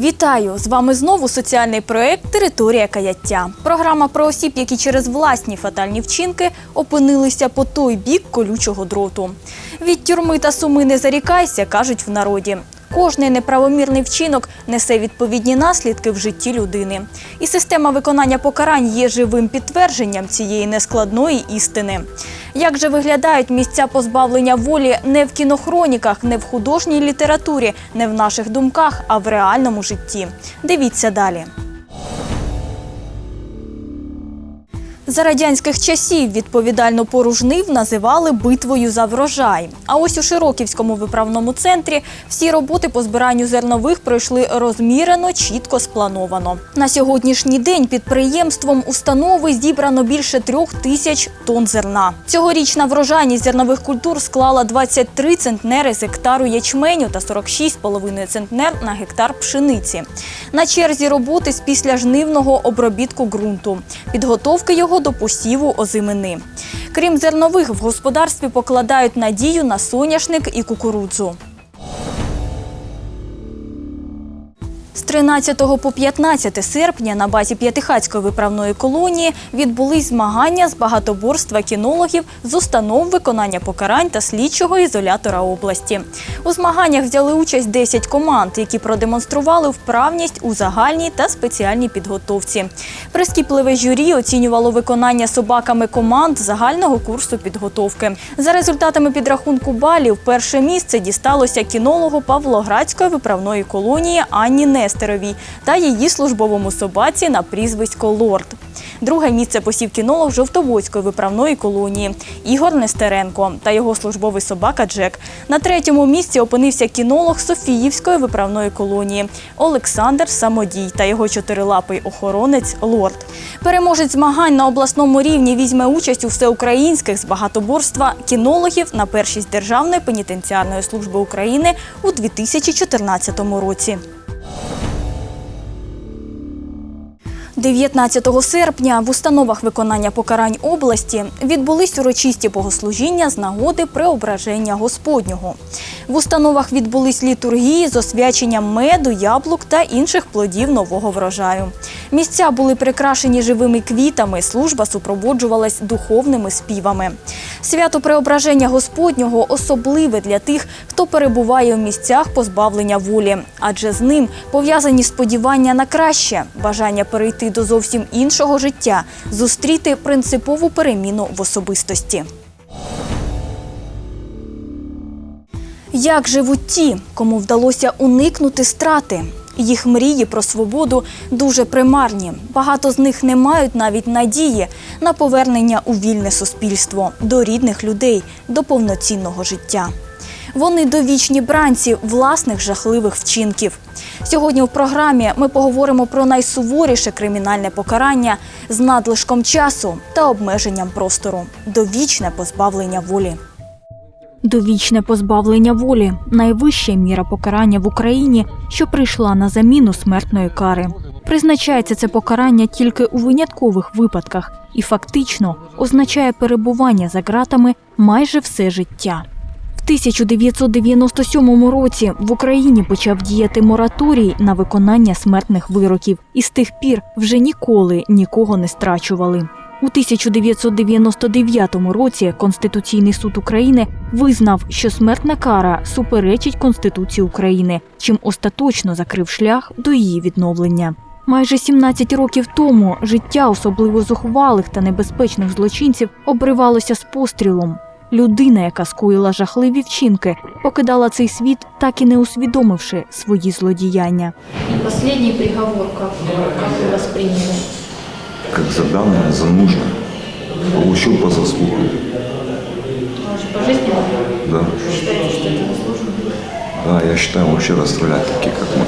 Вітаю! З вами знову соціальний проект Територія каяття. Програма про осіб, які через власні фатальні вчинки опинилися по той бік колючого дроту. Від тюрми та суми не зарікайся, кажуть в народі. Кожний неправомірний вчинок несе відповідні наслідки в житті людини. І система виконання покарань є живим підтвердженням цієї нескладної істини. Як же виглядають місця позбавлення волі не в кінохроніках, не в художній літературі, не в наших думках, а в реальному житті? Дивіться далі. За радянських часів відповідальну пору жнив називали битвою за врожай. А ось у Широківському виправному центрі всі роботи по збиранню зернових пройшли розмірено, чітко сплановано. На сьогоднішній день підприємством установи зібрано більше трьох тисяч тонн зерна. Цьогорічна врожайність зернових культур склала 23 центнери з гектару ячменю та 46,5 центнер на гектар пшениці. На черзі роботи з післяжнивного обробітку ґрунту, підготовки його до посіву озимини. Крім зернових, в господарстві покладають надію на соняшник і кукурудзу. 13 по 15 серпня на базі П'ятихацької виправної колонії відбулись змагання з багатоборства кінологів з установ виконання покарань та слідчого ізолятора області. У змаганнях взяли участь 10 команд, які продемонстрували вправність у загальній та спеціальній підготовці. Прискіпливе журі оцінювало виконання собаками команд загального курсу підготовки. За результатами підрахунку балів, перше місце дісталося кінологу Павлоградської виправної колонії Анні Нестеровій та її службовому собаці на прізвисько Лорд. Друге місце посів кінолог Жовтоводської виправної колонії Ігор Нестеренко та його службовий собака Джек. На третьому місці опинився кінолог Софіївської виправної колонії Олександр Самодій та його чотирилапий охоронець Лорд. Переможець змагань на обласному рівні візьме участь у всеукраїнських з багатоборства кінологів на першість Державної пенітенціарної служби України у 2014 році. 19 серпня в установах виконання покарань області відбулись урочисті богослужіння з нагоди преображення Господнього. В установах відбулись літургії з освяченням меду, яблук та інших плодів нового врожаю. Місця були прикрашені живими квітами, служба супроводжувалась духовними співами. Свято преображення Господнього особливе для тих, хто перебуває у місцях позбавлення волі, адже з ним пов'язані сподівання на краще, бажання перейти до зовсім іншого життя, зустріти принципову переміну в особистості. Як живуть ті, кому вдалося уникнути страти? Їх мрії про свободу дуже примарні. Багато з них не мають навіть надії на повернення у вільне суспільство, до рідних людей, до повноцінного життя. Вони довічні бранці власних жахливих вчинків. Сьогодні в програмі ми поговоримо про найсуворіше кримінальне покарання з надлишком часу та обмеженням простору довічне позбавлення волі. Довічне позбавлення волі найвища міра покарання в Україні, що прийшла на заміну смертної кари. Призначається це покарання тільки у виняткових випадках і фактично означає перебування за ґратами майже все життя. В 1997 році в Україні почав діяти мораторій на виконання смертних вироків, і з тих пір вже ніколи нікого не страчували. У 1999 році Конституційний суд України визнав, що смертна кара суперечить Конституції України, чим остаточно закрив шлях до її відновлення. Майже 17 років тому життя особливо зухвалих та небезпечних злочинців обривалося з пострілом Людина, яка скоїла жахливі вчинки, покидала цей світ, так і не усвідомивши свої злодіяння. Последний приговор, как, как вы восприняли? как за данное, за нужное. Получил по заслугам. Он же пожизненно? Да. Считаете, что это заслуженно? да, я считаю, вообще расстрелять таких, как мы.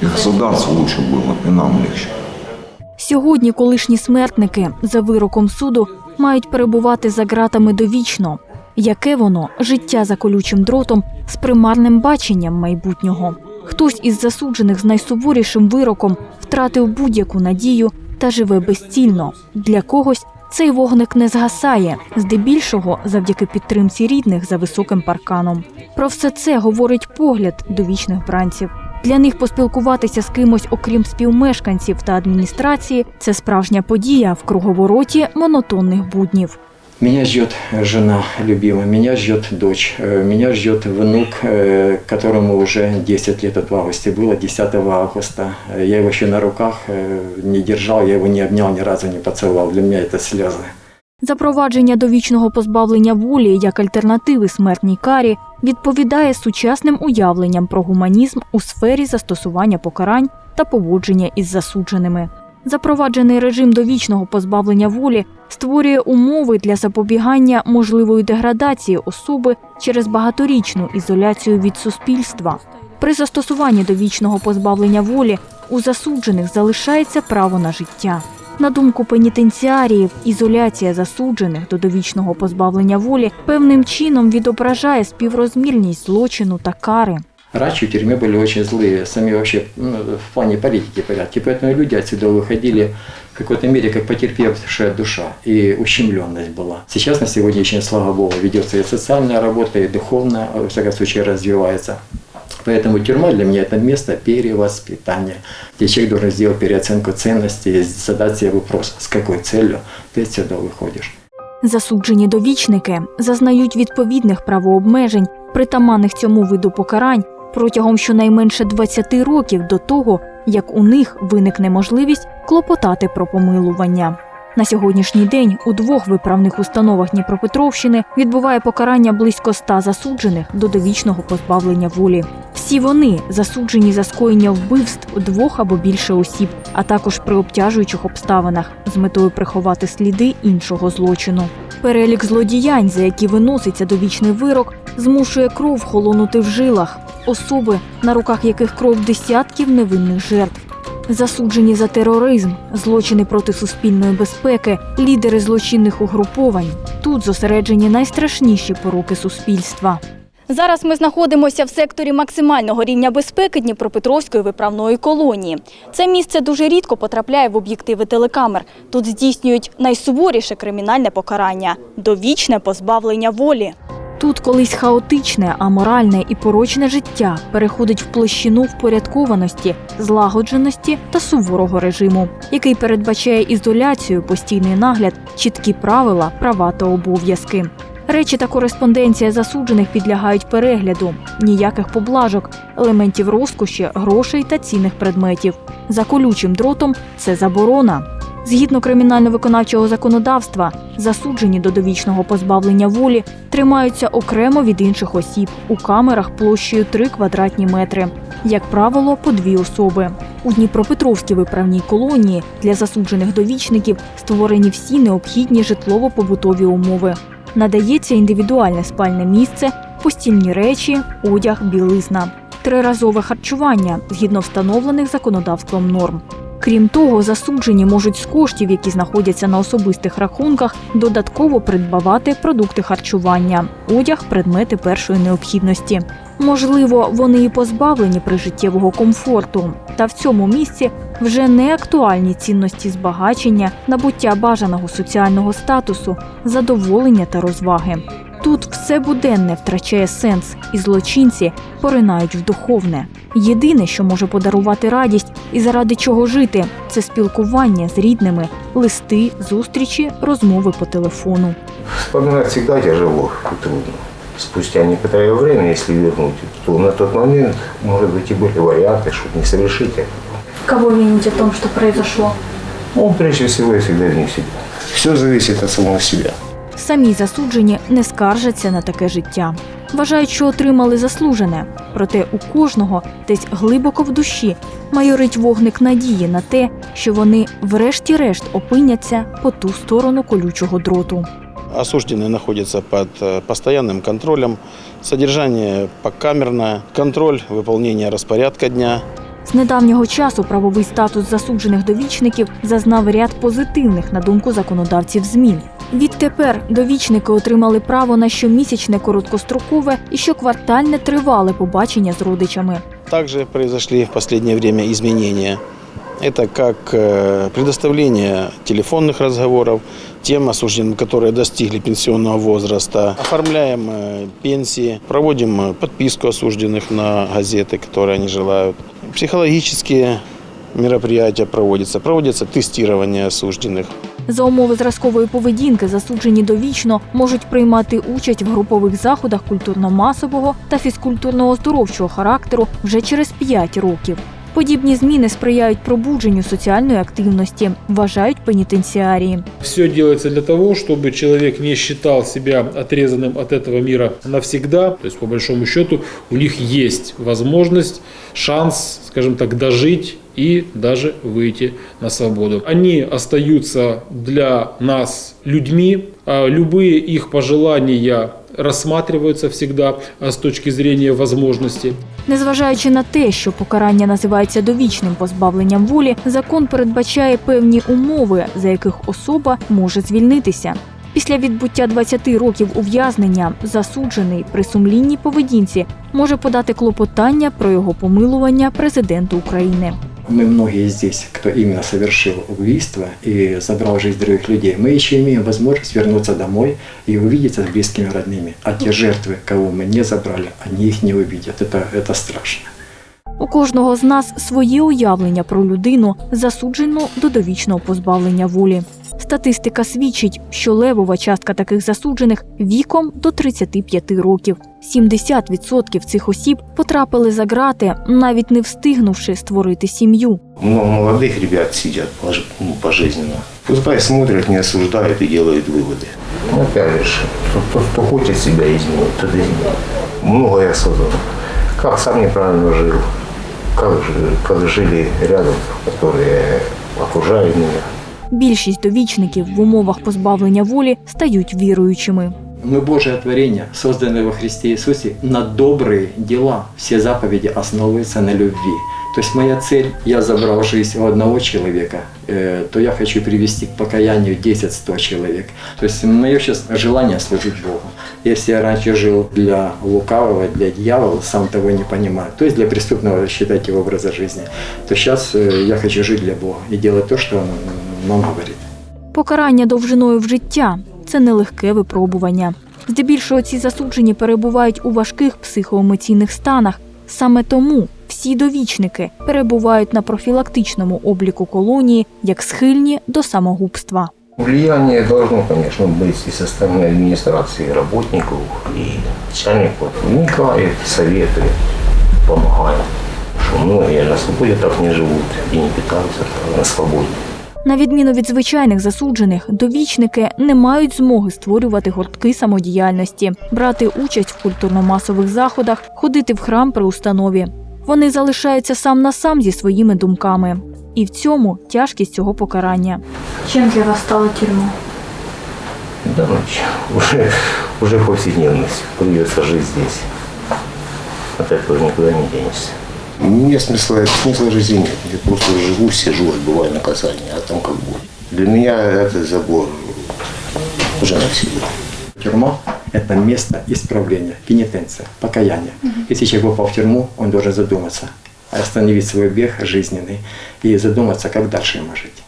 И государству лучше было, и нам легче. Сьогодні колишні смертники за вироком суду мають перебувати за ґратами довічно. Яке воно життя за колючим дротом з примарним баченням майбутнього? Хтось із засуджених з найсуворішим вироком втратив будь-яку надію та живе безцільно. Для когось цей вогник не згасає, здебільшого завдяки підтримці рідних за високим парканом. Про все це говорить погляд довічних бранців. Для них поспілкуватися з кимось, окрім співмешканців та адміністрації, це справжня подія в круговороті монотонних буднів. Меня ждет жена любимая, меня ждет дочь, э, меня ждет внук, э, которому уже 10 лет вот в августе было, 10 августа. Э, Я его еще на руках э, не держал, я его не обнял, ни разу не поцеловал. Для меня это слезы. Запровадження довічного позбавлення волі як альтернативи смертній карі відповідає сучасним уявленням про гуманізм у сфері застосування покарань та поводження із засудженими. Запроваджений режим довічного позбавлення волі створює умови для запобігання можливої деградації особи через багаторічну ізоляцію від суспільства. При застосуванні довічного позбавлення волі у засуджених залишається право на життя. На думку пенітенціаріїв, ізоляція засуджених до довічного позбавлення волі певним чином відображає співрозмірність злочину та кари. Раньше в тюрьме были очень злые, сами вообще ну, в плане политики порядки. Поэтому люди отсюда выходили в какой-то мере как потерпевшая душа и ущемленность была. Сейчас на сегодняшний, слава богу, ведется и социальная работа, и духовная, во всяком случае, развивается. Поэтому тюрьма для меня это место перевоспитания, где человек должен сделать переоценку ценностей, задать себе вопрос, с какой целью ты отсюда выходишь. Засуджені довічники зазнають відповідних правообмежень, притаманних цьому виду покарань протягом щонайменше 20 років до того, як у них виникне можливість клопотати про помилування. На сьогоднішній день у двох виправних установах Дніпропетровщини відбуває покарання близько ста засуджених до довічного позбавлення волі. Всі вони засуджені за скоєння вбивств двох або більше осіб, а також при обтяжуючих обставинах з метою приховати сліди іншого злочину. Перелік злодіянь, за які виноситься довічний вирок, змушує кров холонути в жилах, особи, на руках яких кров десятків невинних жертв. Засуджені за тероризм, злочини проти суспільної безпеки, лідери злочинних угруповань. Тут зосереджені найстрашніші пороки суспільства. Зараз ми знаходимося в секторі максимального рівня безпеки Дніпропетровської виправної колонії. Це місце дуже рідко потрапляє в об'єктиви телекамер. Тут здійснюють найсуворіше кримінальне покарання довічне позбавлення волі. Тут колись хаотичне, аморальне і порочне життя переходить в площину впорядкованості, злагодженості та суворого режиму, який передбачає ізоляцію, постійний нагляд, чіткі правила, права та обов'язки. Речі та кореспонденція засуджених підлягають перегляду, ніяких поблажок, елементів розкоші, грошей та цінних предметів. За колючим дротом це заборона. Згідно кримінально-виконавчого законодавства, засуджені до довічного позбавлення волі тримаються окремо від інших осіб у камерах площею 3 квадратні метри, як правило, по дві особи. У Дніпропетровській виправній колонії для засуджених довічників створені всі необхідні житлово-побутові умови. Надається індивідуальне спальне місце, постільні речі, одяг, білизна, триразове харчування згідно встановлених законодавством норм. Крім того, засуджені можуть з коштів, які знаходяться на особистих рахунках, додатково придбавати продукти харчування, одяг, предмети першої необхідності. Можливо, вони і позбавлені прижиттєвого комфорту, та в цьому місці вже не актуальні цінності збагачення, набуття бажаного соціального статусу, задоволення та розваги. Тут все буденне втрачає сенс, і злочинці поринають в духовне. Єдине, що може подарувати радість і заради чого жити, це спілкування з рідними, листи, зустрічі, розмови по телефону. Вспоминать всегда тяжело и трудно. Спустя некоторое время, если вернуть, то на тот момент, может быть, и были варианты, чтобы не совершить это. Кого вините в том, что произошло? Он прежде всего и всегда вне себя. Все зависит от самого себя. Самі засуджені не скаржаться на таке життя. Вважають, що отримали заслужене. Проте у кожного десь глибоко в душі майорить вогник надії на те, що вони врешті-решт опиняться по ту сторону колючого дроту. Осужденные находятся под э, постоянным контролем, содержание покамерное, контроль выполнения распорядка дня. З недавнього часу правовий статус засуджених довічників зазнав ряд позитивних, на думку законодавців, змін. Відтепер довічники отримали право на щомісячне короткострокове і щоквартальне тривале побачення з родичами. Также произошли в последнее время изменения. Это как э, предоставление телефонных разговоров тем осужденным, которые достигли пенсионного возраста. Оформляем э, пенсии, проводим э, подписку осужденных на газеты, которые они желают. Психологические мероприятия проводятся, проводится тестирование осужденных. За умови зразкової поведінки засуджені довічно можуть приймати участь в групових заходах культурно-масового та фізкультурно-оздоровчого характеру вже через 5 років. Подібні зміни сприяють пробудженню соціальної активності, вважають пенітенціарії. Все делается для того, чтобы человек не считал себя отрезанным от этого мира навсегда. То есть, по большому счету, у них есть возможность, шанс, скажем так, дожить и даже выйти на свободу. Они остаются для нас людьми, любые их пожелания рассматриваются всегда а, с точки зрения возможностей. Незважаючи на те, що покарання називається довічним позбавленням волі, закон передбачає певні умови, за яких особа може звільнитися. Після відбуття 20 років ув'язнення засуджений при сумлінній поведінці може подати клопотання про його помилування президенту України Мы многие здесь, кто именно совершил убийство и забрал жизнь других людей, мы еще имеем возможность вернуться домой и увидеться с близкими родными. А те жертвы, кого мы не забрали, они их не увидят. Это, это страшно. У кожного з нас своє уявлення про людину, засуджену до довічного позбавлення волі. Статистика свідчить, що левова частка таких засуджених віком до 35 років. 70% цих осіб потрапили за ґрати, навіть не встигнувши створити сім'ю. Много молодых ребят сидят пож- ну, пожизненно. Пускай смотрят, не осуждают и делают выводы. Ну, Опять же, кто, кто, кто хочет себя изменить, тот изменит. Много я создал. Как сам неправильно жил, как, жи- как жили рядом, которые окружают меня. Більшість довічників в умовах позбавлення волі стають віруючими. Мы Божие творение, созданное во Христе Иисусе на добрые дела. Все заповеди основываются на любви. То есть моя цель, я забрал жизнь у одного человека, э, то я хочу привести к покаянию 10-100 человек. То есть мое сейчас желание служить Богу. Если я раньше жил для лукавого, для дьявола, сам того не понимаю, то есть для преступного считать его образа жизни, то сейчас э, я хочу жить для Бога и делать то, что Он нам говорит. Покарання довжиною в життя це нелегке випробування. Здебільшого ці засуджені перебувають у важких психоемоційних станах. Саме тому всі довічники перебувають на профілактичному обліку колонії як схильні до самогубства. Влияние должно, конечно, быть и со стороны администрации, работников и начальников. Вникает, советует, помогает. Что многие на свободе так не живут и не питаются на свободе. На відміну від звичайних засуджених, довічники не мають змоги створювати гуртки самодіяльності, брати участь в культурно-масових заходах, ходити в храм при установі. Вони залишаються сам на сам зі своїми думками. І в цьому тяжкість цього покарання. Чем для вас стала тюрьма? Да, чё, уже, уже повседневность. Придется жить здесь. От этого никуда не денешься. Мне смысла, смысла жизни нет. Я просто живу, сижу, отбываю наказание, а там как будет. Для меня это забор уже навсегда. Тюрьма – это место исправления, пенитенция, покаяние. Если человек попал в тюрьму, он должен задуматься, остановить свой бег жизненный и задуматься, как дальше ему жить.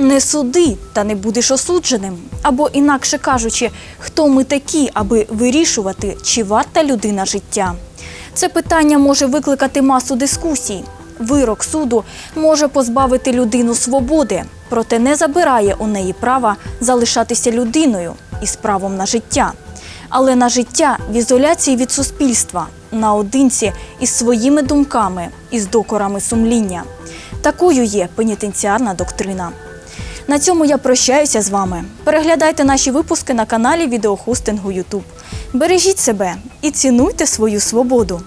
Не суди, та не будеш осудженим. Або інакше кажучи, хто ми такі, аби вирішувати, чи варта людина життя. Це питання може викликати масу дискусій. Вирок суду може позбавити людину свободи, проте не забирає у неї права залишатися людиною із правом на життя. Але на життя в ізоляції від суспільства, наодинці із своїми думками і з докорами сумління. Такою є пенітенціарна доктрина. На цьому я прощаюся з вами. Переглядайте наші випуски на каналі відеохостингу YouTube. Бережіть себе і цінуйте свою свободу.